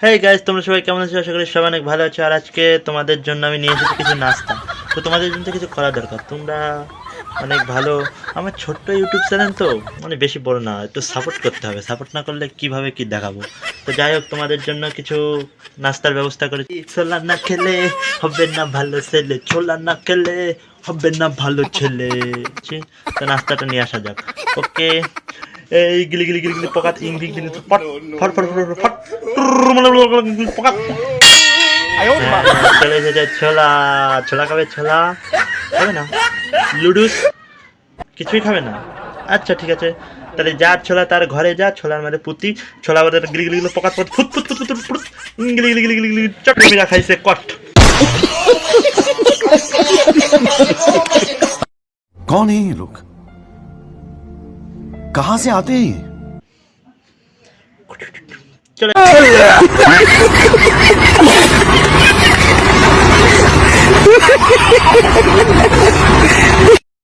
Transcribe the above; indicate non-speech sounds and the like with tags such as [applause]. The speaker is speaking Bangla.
হ্যাঁ গাইজ তোমরা সবাই কেমন আছো? আশা করি সবাই অনেক ভালো আছো। আর আজকে তোমাদের জন্য আমি নিয়ে এসেছি কিছু নাস্তা। তো তোমাদের জন্য কিছু করা দরকার। তোমরা অনেক ভালো। আমার ছোট্ট ইউটিউব চ্যানেল তো মানে বেশি বড় না, একটু সাপোর্ট করতে হবে। সাপোর্ট না করলে কীভাবে কি দেখাবো? তো যাই হোক, তোমাদের জন্য কিছু নাস্তার ব্যবস্থা করেছি। ছোলা না খেলে হবে না ভালো ছেলে। ছোলা না খেলে হবে না ভালো ছেলে। তো নাস্তাটা নিয়ে আসা যাক। ওকে এই গিলি গিলি গিলি গিলি পকাত ইং গিলি গিলি ফট ফট ফট ফট ফট পকাত হ্যাঁ, চলে এসেছে ছোলা ছোলা খাবে ছোলা খাবে না লুডুস কিছুই খাবে না আচ্ছা ঠিক আছে তাহলে যা ছোলা তার ঘরে যা ছোলার মানে পুতি ছোলা বাদে গিলি গিলি গিলি পকাত পকাত foot foot foot foot foot গিলি গিলি গিলি গিলি গিলি চটকে মিরা খাইছে কট कौन है ये लोग कहाँ से आते हैं ये? চলে [laughs]